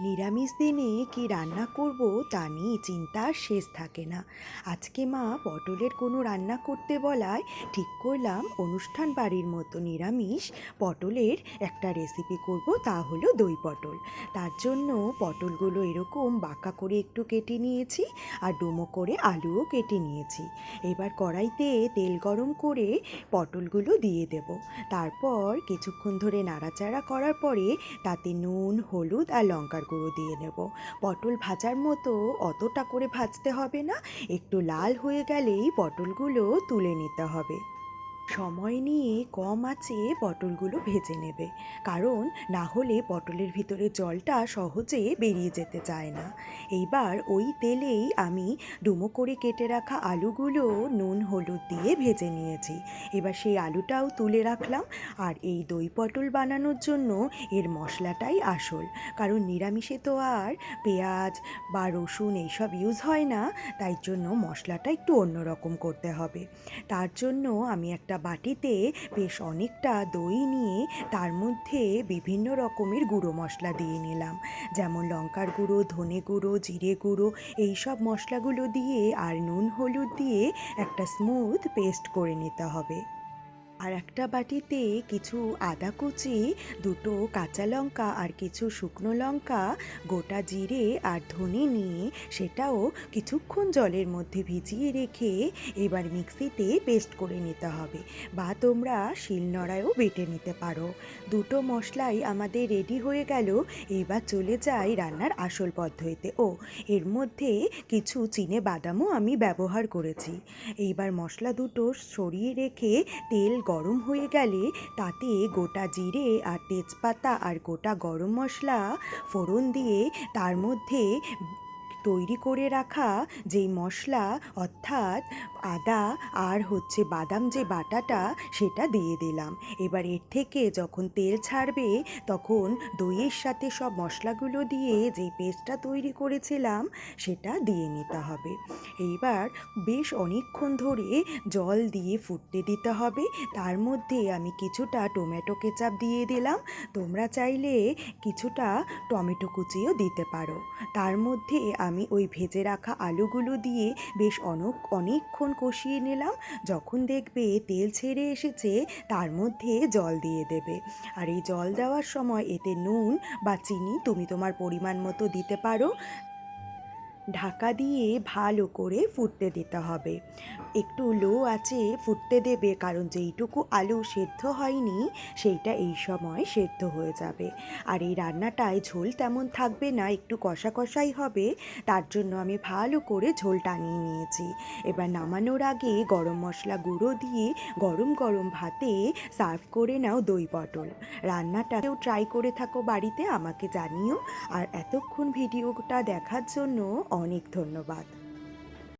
নিরামিষ দিনে কি রান্না করব তা নিয়ে চিন্তার শেষ থাকে না। আজকে মা পটলের কোনো রান্না করতে বলায় ঠিক করলাম অনুষ্ঠান বাড়ির মতো নিরামিষ পটলের একটা রেসিপি করব, তা হলো দই পটল। তার জন্য পটলগুলো এরকম বাঁকা করে একটু কেটে নিয়েছি আর ডুমো করে আলুও কেটে নিয়েছি। এবার কড়াইতে তেল গরম করে পটলগুলো দিয়ে দেব। তারপর কিছুক্ষণ ধরে নাড়াচাড়া করার পরে তাতে নুন, হলুদ আর লঙ্কার গুঁড়ো দিয়ে নেব। পটল ভাজার মতো অতটা করে ভাজতে হবে না। একটু লাল হয়ে গেলেই পটলগুলো তুলে নিতে হবে। সময় নিয়ে কম আছে পটলগুলো ভেজে নেবে। কারণ না হলে পটলের ভিতরে জলটা সহজে বেরিয়ে যেতে চায় না। এইবার ওই তেলেই আমি ডুমো করে কেটে রাখা আলুগুলো নুন, হলুদ দিয়ে ভেজে নিয়েছি। এবার সেই আলুটাও তুলে রাখলাম আর এই দই পটল বানানোর জন্য এর মশলাটাই আসল। কারণ নিরামিষে তো আর পেঁয়াজ বা রসুন এইসব ইউজ হয় না, তাই জন্য মশলাটা একটু অন্যরকম করতে হবে। তার জন্য আমি একটা বাটিতে বেশ অনেকটা দই নিয়ে তার মধ্যে বিভিন্ন রকমের গুঁড়ো মশলা দিয়ে নিলাম। যেমন লঙ্কার গুঁড়ো, ধনে গুঁড়ো, জিরে গুঁড়ো এই সব মশলাগুলো দিয়ে আর নুন, হলুদ দিয়ে একটা স্মুথ পেস্ট করে নিতে হবে। আর একটা বাটিতে কিছু আদা কুচি, দুটো কাঁচা লঙ্কা আর কিছু শুকনো লঙ্কা, গোটা জিরে আর ধনে নিয়ে সেটাও কিছুক্ষণ জলের মধ্যে ভিজিয়ে রেখে এবার মিক্সিতে পেস্ট করে নিতে হবে বা তোমরা শিলনোড়ায়ও বেটে নিতে পারো। দুটো মশলাই আমাদের রেডি হয়ে গেল, এবার চলে যাই রান্নার আসল পদ্ধতিতে। ও, এর মধ্যে কিছু চিনে বাদামও আমি ব্যবহার করেছি। এইবার মশলা দুটো সরিয়ে রেখে তেল গরম হয়ে গেলে তাতে গোটা জিরে আর তেজপাতা আর গোটা গরম মশলা ফোড়ন দিয়ে তার মধ্যে তৈরি করে রাখা যেই মশলা, অর্থাৎ আদা আর হচ্ছে বাদাম যে বাটাটা, সেটা দিয়ে দিলাম। এবার এর থেকে যখন তেল ছাড়বে, তখন দইয়ের সাথে সব মশলাগুলো দিয়ে যেই পেস্টটা তৈরি করেছিলাম, সেটা দিয়ে নিতে হবে। এইবার বেশ অনেকক্ষণ ধরে জল দিয়ে ফুটতে দিতে হবে। তার মধ্যে আমি কিছুটা টমেটো কেচাপ দিয়ে দিলাম। তোমরা চাইলে কিছুটা টমেটো কুচিও দিতে পারো। তার মধ্যে আমি ওই ভেজে রাখা আলুগুলো দিয়ে বেশ অনেক, অনেকক্ষণ কষিয়ে নিলাম। যখন দেখবে তেল ছেড়ে এসেছে, তার মধ্যে জল দিয়ে দেবে। আর এই জল দেওয়ার সময় এতে নুন বা চিনি তুমি তোমার পরিমাণ মতো দিতে পারো। ঢাকা দিয়ে ভালো করে ফুটতে দিতে হবে। একটু লো আছে ফুটতে দেবে, কারণ যেইটুকু আলু সেদ্ধ হয়নি, সেইটা এই সময় সেদ্ধ হয়ে যাবে। আর এই রান্নাটায় ঝোল তেমন থাকবে না, একটু কষা কষাই হবে, তার জন্য আমি ভালো করে ঝোল টানিয়ে নিয়েছি। এবার নামানোর আগে গরম মশলা গুঁড়ো দিয়ে গরম গরম ভাতে সার্ভ করে নাও দই পটল। রান্নাটাকেও ট্রাই করে থাকো বাড়িতে, আমাকে জানিও। আর এতক্ষণ ভিডিওটা দেখার জন্য অনেক ধন্যবাদ।